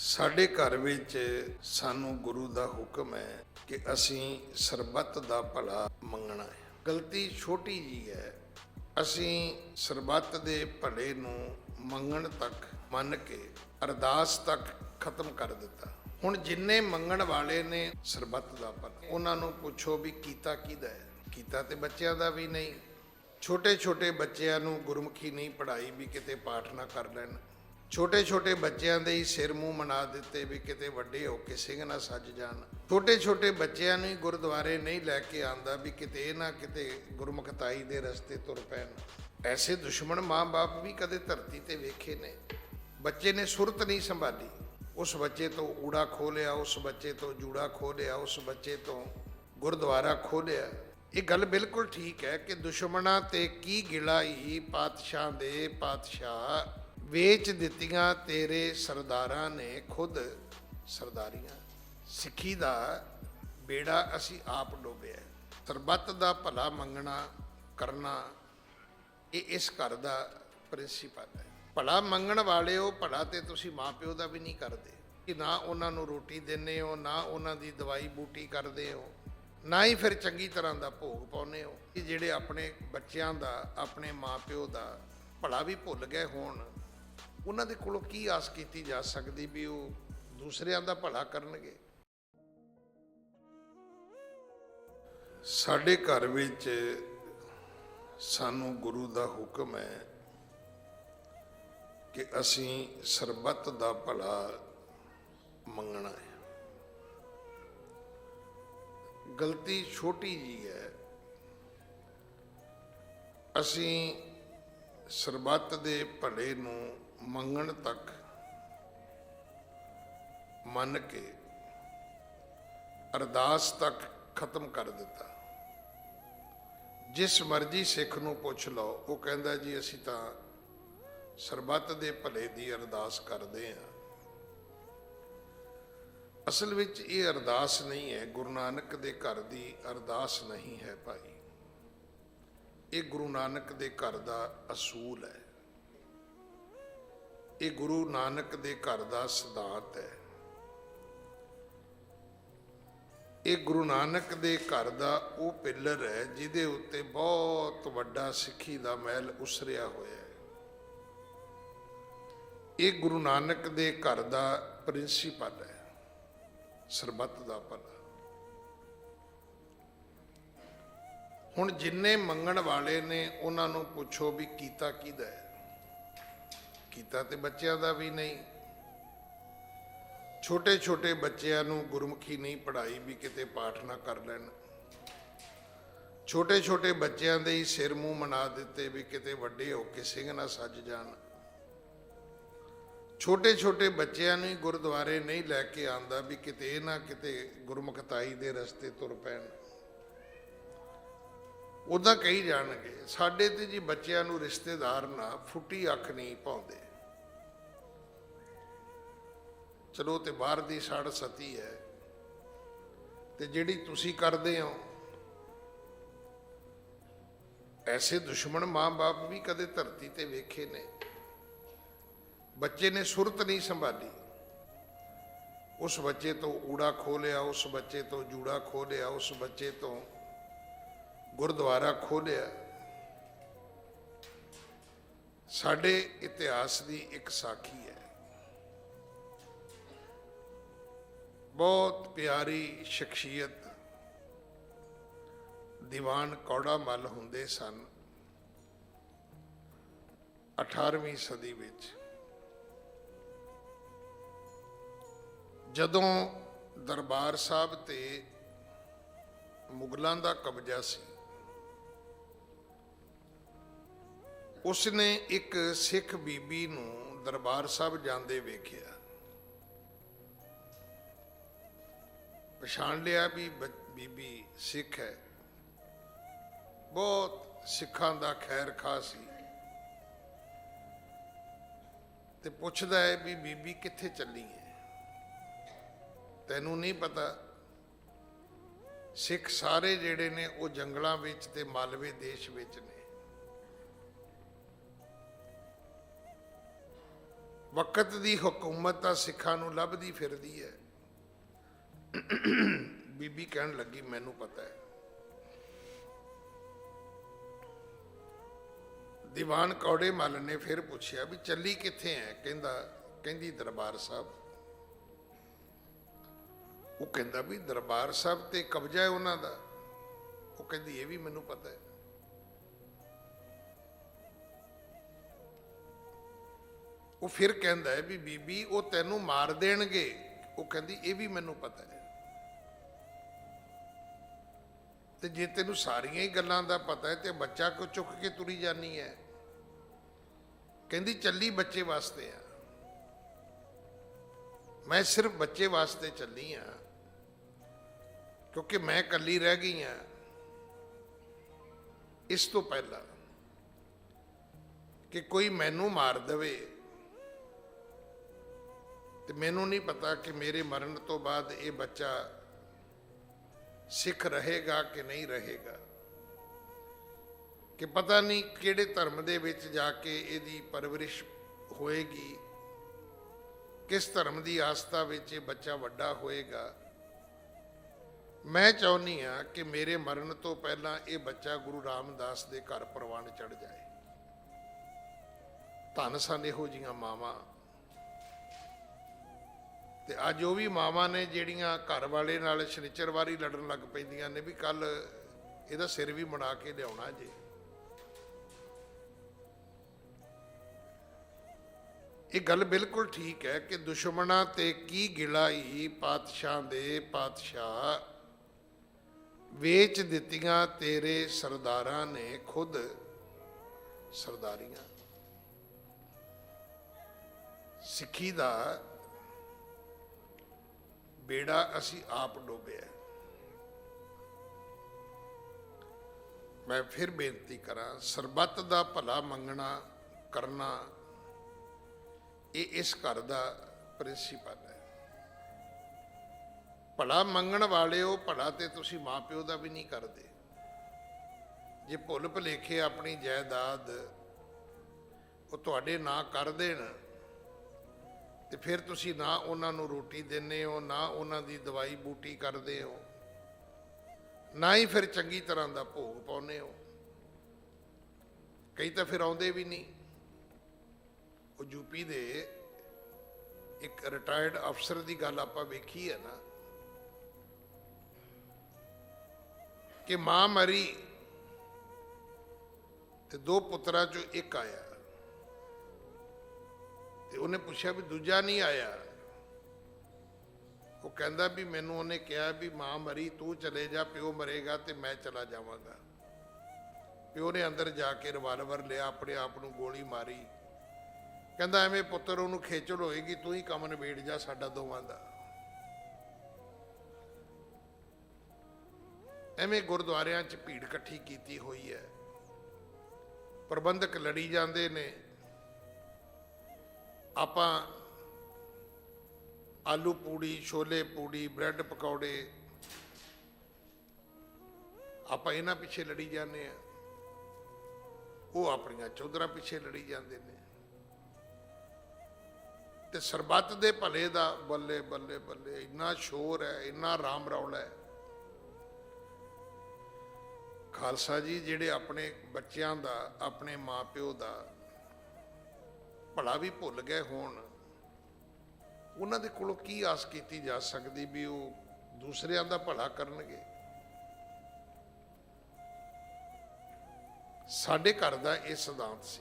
ਸਾਡੇ ਘਰ ਵਿੱਚ ਸਾਨੂੰ ਗੁਰੂ ਦਾ ਹੁਕਮ ਹੈ ਕਿ ਅਸੀਂ ਸਰਬੱਤ ਦਾ ਭਲਾ ਮੰਗਣਾ ਹੈ। ਗਲਤੀ ਛੋਟੀ ਜੀ ਹੈ। ਅਸੀਂ ਸਰਬੱਤ ਦੇ ਭਲੇ ਨੂੰ ਮੰਗਣ ਤੱਕ, ਮੰਨ ਕੇ ਅਰਦਾਸ ਤੱਕ ਖਤਮ ਕਰ ਦਿੱਤਾ। ਹੁਣ ਜਿੰਨੇ ਮੰਗਣ ਵਾਲੇ ਨੇ ਸਰਬੱਤ ਦਾ ਭਲਾ, ਉਹਨਾਂ ਨੂੰ ਪੁੱਛੋ ਵੀ ਕੀਤਾ ਕਿਹਦਾ ਹੈ? ਕੀਤਾ ਤੇ ਬੱਚਿਆਂ ਦਾ ਵੀ ਨਹੀਂ। ਛੋਟੇ ਛੋਟੇ ਬੱਚਿਆਂ ਨੂੰ ਗੁਰਮੁਖੀ ਨਹੀਂ ਪੜ੍ਹਾਈ ਵੀ ਕਿਤੇ ਪਾਠ ਨਾ ਕਰ ਲੈਣ। ਛੋਟੇ ਛੋਟੇ ਬੱਚਿਆਂ ਦੇ ਹੀ ਸਿਰ ਮੂੰਹ ਮਨਾ ਦਿੱਤੇ ਵੀ ਕਿਤੇ ਵੱਡੇ ਹੋ ਕੇ ਸਿੰਘ ਨਾ ਸੱਜ ਜਾਣ। ਛੋਟੇ ਛੋਟੇ ਬੱਚਿਆਂ ਨੂੰ ਗੁਰਦੁਆਰੇ ਨਹੀਂ ਲੈ ਕੇ ਆਂਦਾ ਵੀ ਕਿਤੇ ਇਹ ਨਾ ਕਿਤੇ ਗੁਰਮੁਖਤਾਈ ਦੇ ਰਸਤੇ ਤੁਰ ਪੈਣ। ਐਸੇ ਦੁਸ਼ਮਣ ਮਾਂ-ਬਾਪ ਵੀ ਕਦੇ ਧਰਤੀ ਤੇ ਵੇਖੇ ਨੇ। ਬੱਚੇ ਨੇ ਸੁਰਤ ਨਹੀਂ ਸੰਭਾਲੀ। ਉਸ ਬੱਚੇ ਤੋਂ ਊੜਾ ਖੋਲਿਆ ਉਸ ਬੱਚੇ ਤੋਂ ਜੂੜਾ ਖੋਲਿਆ ਉਸ ਬੱਚੇ ਤੋਂ ਗੁਰਦੁਆਰਾ ਖੋ ਲਿਆ। ਇਹ ਗੱਲ ਬਿਲਕੁਲ ਠੀਕ ਹੈ ਕਿ ਦੁਸ਼ਮਣਾਂ ਤੇ ਕੀ ਗਿਲਾ ਹੀ ਪਾਤਸ਼ਾਹ ਦੇ ਪਾਤਸ਼ਾਹ ਵੇਚ ਦਿੱਤੀਆਂ ਤੇਰੇ ਸਰਦਾਰਾਂ ਨੇ ਖੁਦ ਸਰਦਾਰੀਆਂ। ਸਿੱਖੀ ਦਾ ਬੇੜਾ ਅਸੀਂ ਆਪ ਡੋਬਿਆ। ਸਰਬੱਤ ਦਾ ਭਲਾ ਮੰਗਣਾ, ਕਰਨਾ, ਇਹ ਇਸ ਘਰ ਦਾ ਪ੍ਰਿੰਸੀਪਲ ਹੈ। ਭਲਾ ਮੰਗਣ ਵਾਲਿਓ, ਭਲਾ ਤੇ ਤੁਸੀਂ ਮਾਪਿਓ ਦਾ ਵੀ ਨਹੀਂ ਕਰਦੇ। ਕਿ ਨਾ ਉਹਨਾਂ ਨੂੰ ਰੋਟੀ ਦਿੰਦੇ ਹੋ, ਨਾ ਉਹਨਾਂ ਦੀ ਦਵਾਈ ਬੂਟੀ ਕਰਦੇ ਹੋ, ਨਾ ਹੀ ਫਿਰ ਚੰਗੀ ਤਰ੍ਹਾਂ ਦਾ ਭੋਗ ਪਾਉਂਦੇ ਹੋ। ਕਿ ਜਿਹੜੇ ਆਪਣੇ ਬੱਚਿਆਂ ਦਾ, ਆਪਣੇ ਮਾਪਿਓ ਦਾ ਭਲਾ ਵੀ ਭੁੱਲ ਗਏ ਹੋਣ। ਉਹਨਾਂ ਦੇ ਕੋਲੋਂ ਕੀ ਆਸ ਕੀਤੀ ਜਾ ਸਕਦੀ ਵੀ ਉਹ ਦੂਸਰਿਆਂ ਦਾ ਭਲਾ ਕਰਨਗੇ? ਸਾਡੇ ਘਰ ਵਿੱਚ ਸਾਨੂੰ ਗੁਰੂ ਦਾ ਹੁਕਮ ਹੈ ਕਿ ਅਸੀਂ ਸਰਬੱਤ ਦਾ ਭਲਾ ਮੰਗਣਾ ਹੈ। ਗਲਤੀ ਛੋਟੀ ਜੀ ਹੈ। ਅਸੀਂ ਸਰਬੱਤ ਦੇ ਭਲੇ ਨੂੰ ਮੰਗਣ ਤੱਕ ਮੰਨ ਕੇ ਅਰਦਾਸ ਤੱਕ ਖਤਮ ਕਰ ਦਿੱਤਾ। ਜਿਸ ਮਰਜ਼ੀ ਸਿੱਖ ਨੂੰ ਪੁੱਛ ਲਓ, ਉਹ ਕਹਿੰਦਾ ਜੀ, ਅਸੀਂ ਤਾਂ ਸਰਬੱਤ ਦੇ ਭਲੇ ਦੀ ਅਰਦਾਸ ਕਰਦੇ ਹਾਂ। ਅਸਲ ਵਿੱਚ ਇਹ ਅਰਦਾਸ ਨਹੀਂ ਹੈ, ਗੁਰੂ ਨਾਨਕ ਦੇ ਘਰ ਦੀ ਅਰਦਾਸ ਨਹੀਂ ਹੈ ਭਾਈ। ਇਹ ਗੁਰੂ ਨਾਨਕ ਦੇ ਘਰ ਦਾ ਅਸੂਲ ਹੈ। ਇਹ ਗੁਰੂ ਨਾਨਕ ਦੇ ਘਰ ਦਾ ਸਿਧਾਂਤ ਹੈ। ਇਹ ਗੁਰੂ ਨਾਨਕ ਦੇ ਘਰ ਦਾ ਉਹ ਪਿੱਲਰ ਹੈ ਜਿਹਦੇ ਉੱਤੇ ਬਹੁਤ ਵੱਡਾ ਸਿੱਖੀ ਦਾ ਮਹਿਲ ਉਸਰਿਆ ਹੋਇਆ ਹੈ। ਇਹ ਗੁਰੂ ਨਾਨਕ ਦੇ ਘਰ ਦਾ ਪ੍ਰਿੰਸੀਪਲ ਹੈ, ਸਰਬੱਤ ਦਾ ਭਲਾ। ਹੁਣ ਜਿੰਨੇ ਮੰਗਣ ਵਾਲੇ ਨੇ, ਉਹਨਾਂ ਨੂੰ ਪੁੱਛੋ ਵੀ ਕੀਤਾ ਕਿਹਦਾ ਹੈ। ਕੀਤਾ ਤੇ ਬੱਚਿਆਂ ਦਾ ਵੀ ਨਹੀਂ। ਛੋਟੇ ਛੋਟੇ ਬੱਚਿਆਂ ਨੂੰ ਗੁਰਮੁਖੀ ਨਹੀਂ ਪੜ੍ਹਾਈ ਵੀ ਕਿਤੇ ਪਾਠ ਨਾ ਕਰ ਲੈਣ। ਛੋਟੇ ਛੋਟੇ ਬੱਚਿਆਂ ਦੇ ਹੀ ਸਿਰ ਮੂੰਹ ਮਨਾ ਦਿੱਤੇ ਵੀ ਕਿਤੇ ਵੱਡੇ ਹੋ ਕੇ ਸਿੰਘ ਨਾ ਸੱਜ ਜਾਣ। ਛੋਟੇ ਛੋਟੇ ਬੱਚਿਆਂ ਨੂੰ ਹੀ ਗੁਰਦੁਆਰੇ ਨਹੀਂ ਲੈ ਕੇ ਆਂਦਾ ਵੀ ਕਿਤੇ ਨਾ ਕਿਤੇ ਗੁਰਮੁਖਤਾਈ ਦੇ ਰਸਤੇ ਤੁਰ ਪੈਣ। ਉਦਾਂ ਕਹੀ ਜਾਣਗੇ, ਸਾਡੇ ਤੇ ਜੀ ਬੱਚਿਆਂ ਨੂੰ ਰਿਸ਼ਤੇਦਾਰ ਨਾ ਫੁੱਟੀ ਅੱਖ ਨਹੀਂ ਪਾਉਂਦੇ। ਚਲੋ ਤੇ ਬਾਹਰ ਦੀ ਸੜ ਸਤੀ ਹੈ। ਤੇ ਜਿਹੜੀ ਤੁਸੀਂ ਕਰਦੇ ਹੋ, ਐਸੇ ਦੁਸ਼ਮਣ ਮਾਂ-ਬਾਪ ਵੀ ਕਦੇ ਧਰਤੀ ਤੇ ਵੇਖੇ ਨੇ। ਬੱਚੇ ਨੇ ਸੁਰਤ ਨਹੀਂ ਸੰਭਾਲੀ। ਉਸ ਬੱਚੇ ਤੋਂ ਊੜਾ ਖੋ ਲਿਆ ਉਸ ਬੱਚੇ ਤੋਂ ਜੂੜਾ ਖੋਲਿਆ, ਉਸ ਬੱਚੇ ਤੋਂ ਗੁਰਦੁਆਰਾ ਖੋ ਲਿਆ ਸਾਡੇ ਇਤਿਹਾਸ ਦੀ ਇੱਕ ਸਾਖੀ ਹੈ। ਬਹੁਤ ਪਿਆਰੀ ਸ਼ਖਸੀਅਤ ਦੀਵਾਨ ਕੌੜਾ ਮੱਲ ਹੁੰਦੇ ਸਨ 18ਵੀਂ ਸਦੀ ਵਿੱਚ। ਜਦੋਂ ਦਰਬਾਰ ਸਾਹਿਬ ਤੇ ਮੁਗਲਾਂ ਦਾ ਕਬਜ਼ਾ ਸੀ, ਉਸਨੇ ਇੱਕ ਸਿੱਖ ਬੀਬੀ ਨੂੰ ਦਰਬਾਰ ਸਾਹਿਬ ਜਾਂਦੇ ਵੇਖਿਆ। ਪਛਾਣ ਲਿਆ ਵੀ ਬੀਬੀ ਸਿੱਖ ਹੈ। ਬਹੁਤ ਸਿੱਖਾਂ ਦਾ ਖੈਰ ਖਾ ਸੀ। ਤੇ ਪੁੱਛਦਾ ਹੈ ਵੀ ਬੀਬੀ ਕਿੱਥੇ ਚੱਲੀ ਹੈ? ਤੈਨੂੰ ਨਹੀਂ ਪਤਾ? ਸਿੱਖ ਸਾਰੇ ਜਿਹੜੇ ਨੇ ਉਹ ਜੰਗਲਾਂ ਵਿੱਚ ਤੇ ਮਾਲਵੇ ਦੇਸ਼ ਵਿੱਚ ਨੇ। ਵਕਤ ਦੀ ਹਕੂਮਤ ਤਾਂ ਸਿੱਖਾਂ ਨੂੰ ਲੱਭਦੀ ਫਿਰਦੀ ਹੈ। ਬੀਬੀ ਕਹਿਣ ਲੱਗੀ, ਮੈਨੂੰ ਪਤਾ ਹੈ। ਦੀਵਾਨ ਕੌੜੇ ਮੱਲ ਨੇ ਫਿਰ ਪੁੱਛਿਆ ਵੀ ਚੱਲੀ ਕਿੱਥੇ ਹੈ? ਕਹਿੰਦਾ, ਕਹਿੰਦੀ ਦਰਬਾਰ ਸਾਹਿਬ। ਉਹ ਕਹਿੰਦਾ ਵੀ ਦਰਬਾਰ ਸਾਹਿਬ ਤੇ ਕਬਜ਼ਾ ਹੈ ਉਹਨਾਂ ਦਾ। ਉਹ ਕਹਿੰਦੀ, ਇਹ ਵੀ ਮੈਨੂੰ ਪਤਾ ਹੈ। ਉਹ ਫਿਰ ਕਹਿੰਦਾ ਹੈ ਵੀ ਬੀਬੀ, ਉਹ ਤੈਨੂੰ ਮਾਰ ਦੇਣਗੇ। ਉਹ ਕਹਿੰਦੀ, ਇਹ ਵੀ ਮੈਨੂੰ ਪਤਾ ਹੈ। ਤੇ ਜੇ ਤੈਨੂੰ ਸਾਰੀਆਂ ਹੀ ਗੱਲਾਂ ਦਾ ਪਤਾ ਹੈ ਤੇ ਬੱਚਾ ਕੋ ਚੁੱਕ ਕੇ ਤੁਰੀ ਜਾਨੀ ਹੈ। ਕਹਿੰਦੀ, ਚੱਲੀ ਬੱਚੇ ਵਾਸਤੇ ਆ। ਮੈਂ ਸਿਰਫ ਬੱਚੇ ਵਾਸਤੇ ਚੱਲੀ ਆ, ਕਿਉਂਕਿ ਮੈਂ ਇਕੱਲੀ ਰਹਿ ਗਈ ਆ। ਇਸ ਤੋਂ ਪਹਿਲਾਂ ਕਿ ਕੋਈ ਮੈਨੂੰ ਮਾਰ ਦੇਵੇ ਤੇ ਮੈਨੂੰ ਨਹੀਂ ਪਤਾ ਕਿ ਮੇਰੇ ਮਰਨ ਤੋਂ ਬਾਅਦ ਇਹ ਬੱਚਾ ਸਿੱਖ ਰਹੇਗਾ ਕਿ ਨਹੀਂ ਰਹੇਗਾ? ਕਿ ਪਤਾ ਨਹੀਂ ਕਿਹੜੇ ਧਰਮ ਦੇ ਵਿੱਚ ਜਾ ਕੇ ਇਹਦੀ ਪਰਵਰਿਸ਼ ਹੋਏਗੀ? ਕਿਸ ਧਰਮ ਦੀ ਆਸਥਾ ਵਿੱਚ ਇਹ ਬੱਚਾ ਵੱਡਾ ਹੋਏਗਾ? ਮੈਂ ਚਾਹੁੰਨੀ ਆ ਕਿ ਮੇਰੇ ਮਰਨ ਤੋਂ ਪਹਿਲਾਂ ਇਹ ਬੱਚਾ ਗੁਰੂ ਰਾਮਦਾਸ ਦੇ ਘਰ ਪ੍ਰਵਾਨ ਚੜ ਜਾਏ। ਧੰਨ ਸਨ ਇਹੋ ਜੀਆਂ ਮਾਵਾਂ। ਤੇ ਅੱਜ ਉਹ ਵੀ ਮਾਵਾਂ ਨੇ ਜਿਹੜੀਆਂ ਘਰ ਵਾਲੇ ਨਾਲ ਸ਼ਨੀਚਰਵਾਰੀ ਲੜਨ ਲੱਗ ਪੈਂਦੀਆਂ ਨੇ ਵੀ ਕੱਲ ਇਹਦਾ ਸਿਰ ਵੀ ਮੜਾ ਕੇ ਲਿਆਉਣਾ ਜੇ। ਇਹ ਗੱਲ ਬਿਲਕੁਲ ਠੀਕ ਹੈ ਕਿ ਦੁਸ਼ਮਣਾਂ ਤੇ ਕੀ ਗਿਲਾਈ ਪਾਤਸ਼ਾਹ ਦੇ ਪਾਤਸ਼ਾਹ ਵੇਚ ਦਿੱਤੀਆਂ ਤੇਰੇ ਸਰਦਾਰਾਂ ਨੇ ਖੁਦ ਸਰਦਾਰੀਆਂ। ਸਿੱਖੀ ਦਾ ਬੇੜਾ ਅਸੀਂ ਆਪ ਡੋਬਿਆ ਮੈਂ ਫਿਰ ਬੇਨਤੀ ਕਰਾਂ, ਸਰਬੱਤ ਦਾ ਭਲਾ ਮੰਗਣਾ, ਕਰਨਾ, ਇਹ ਇਸ ਘਰ ਦਾ ਪ੍ਰਿੰਸੀਪਲ ਹੈ। ਭਲਾ ਮੰਗਣ ਵਾਲਿਓ, ਭਲਾ ਤੇ ਤੁਸੀਂ ਮਾਪਿਓ ਦਾ ਵੀ ਨਹੀਂ ਕਰਦੇ। ਜੇ ਭੁੱਲ ਭੁਲੇਖੇ ਆਪਣੀ ਜਾਇਦਾਦ ਉਹ ਤੁਹਾਡੇ ਨਾਂ ਕਰ ਦੇਣ ਤੇ ਫਿਰ ਤੁਸੀਂ ਨਾ ਉਹਨਾਂ ਨੂੰ ਰੋਟੀ ਦਿੰਦੇ ਹੋ, ਨਾ ਉਹਨਾਂ ਦੀ ਦਵਾਈ ਬੂਟੀ ਕਰਦੇ ਹੋ। ਨਾ ਹੀ ਫਿਰ ਚੰਗੀ ਤਰ੍ਹਾਂ ਦਾ ਭੋਗ ਪਾਉਨੇ ਹੋ। ਕਈ ਤਾਂ ਫਿਰ ਆਉਂਦੇ ਵੀ ਨਹੀਂ। ਉਹ ਯੂਪੀ ਦੇ ਇੱਕ ਰਿਟਾਇਰਡ ਅਫਸਰ ਦੀ ਗੱਲ ਆਪਾਂ ਵੇਖੀ ਹੈ ਨਾ। ਕਿ ਮਾਂ ਮਰੀ ਤੇ ਦੋ ਪੁੱਤਰਾਂ ਚੋਂ ਇੱਕ ਆਇਆ। ਤੇ ਉਹਨੇ ਪੁੱਛਿਆ ਵੀ ਦੂਜਾ ਨਹੀਂ ਆਇਆ। ਉਹ ਕਹਿੰਦਾ ਵੀ ਮੈਨੂੰ ਉਹਨੇ ਕਿਹਾ ਵੀ ਮਾਂ ਮਰੀ, ਤੂੰ ਚਲੇ ਜਾ, ਪਿਓ ਮਰੇਗਾ ਤੇ ਮੈਂ ਚਲਾ ਜਾਵਾਂਗਾ। ਪਿਓ ਨੇ ਅੰਦਰ ਜਾ ਕੇ ਰਿਵਾਲਵਰ ਲਿਆ, ਆਪਣੇ ਆਪ ਨੂੰ ਗੋਲੀ ਮਾਰੀ। ਕਹਿੰਦਾ ਐਵੇਂ ਪੁੱਤਰ ਉਹਨੂੰ ਖੇਚਲ ਹੋਏਗੀ, ਤੂੰ ਹੀ ਕੰਮ ਨਿਬੇੜ ਜਾ ਸਾਡਾ ਦੋਵਾਂ ਦਾ। ਐਵੇਂ ਗੁਰਦੁਆਰਿਆਂ 'ਚ ਭੀੜ ਇਕੱਠੀ ਕੀਤੀ ਹੋਈ ਹੈ। ਪ੍ਰਬੰਧਕ ਲੜੀ ਜਾਂਦੇ ਨੇ। ਆਪਾਂ ਆਲੂ ਪੂੜੀ, ਛੋਲੇ ਪੂੜੀ, ਬ੍ਰੈਡ ਪਕੌੜੇ, ਆਪਾਂ ਇਹਨਾਂ ਪਿੱਛੇ ਲੜੀ ਜਾਂਦੇ ਆ ਉਹ ਆਪਣੀਆਂ ਚੌਧਰਾਂ ਪਿੱਛੇ ਲੜੀ ਜਾਂਦੇ ਨੇ। ਤੇ ਸਰਬੱਤ ਦੇ ਭਲੇ ਦਾ ਬੱਲੇ ਬੱਲੇ ਬੱਲੇ, ਇੰਨਾ ਸ਼ੋਰ ਹੈ, ਇੰਨਾ ਰਾਮ ਰੌਲਾ ਹੈ। ਖਾਲਸਾ ਜੀ ਜਿਹੜੇ ਆਪਣੇ ਬੱਚਿਆਂ ਦਾ, ਆਪਣੇ ਮਾਪਿਓ ਦਾ ਭਲਾ ਵੀ ਭੁੱਲ ਗਏ ਹੋਣ। ਉਹਨਾਂ ਦੇ ਕੋਲੋਂ ਕੀ ਆਸ ਕੀਤੀ ਜਾ ਸਕਦੀ ਵੀ ਉਹ ਦੂਸਰਿਆਂ ਦਾ ਭਲਾ ਕਰਨਗੇ? ਸਾਡੇ ਘਰ ਦਾ ਇਹ ਸਿਧਾਂਤ ਸੀ।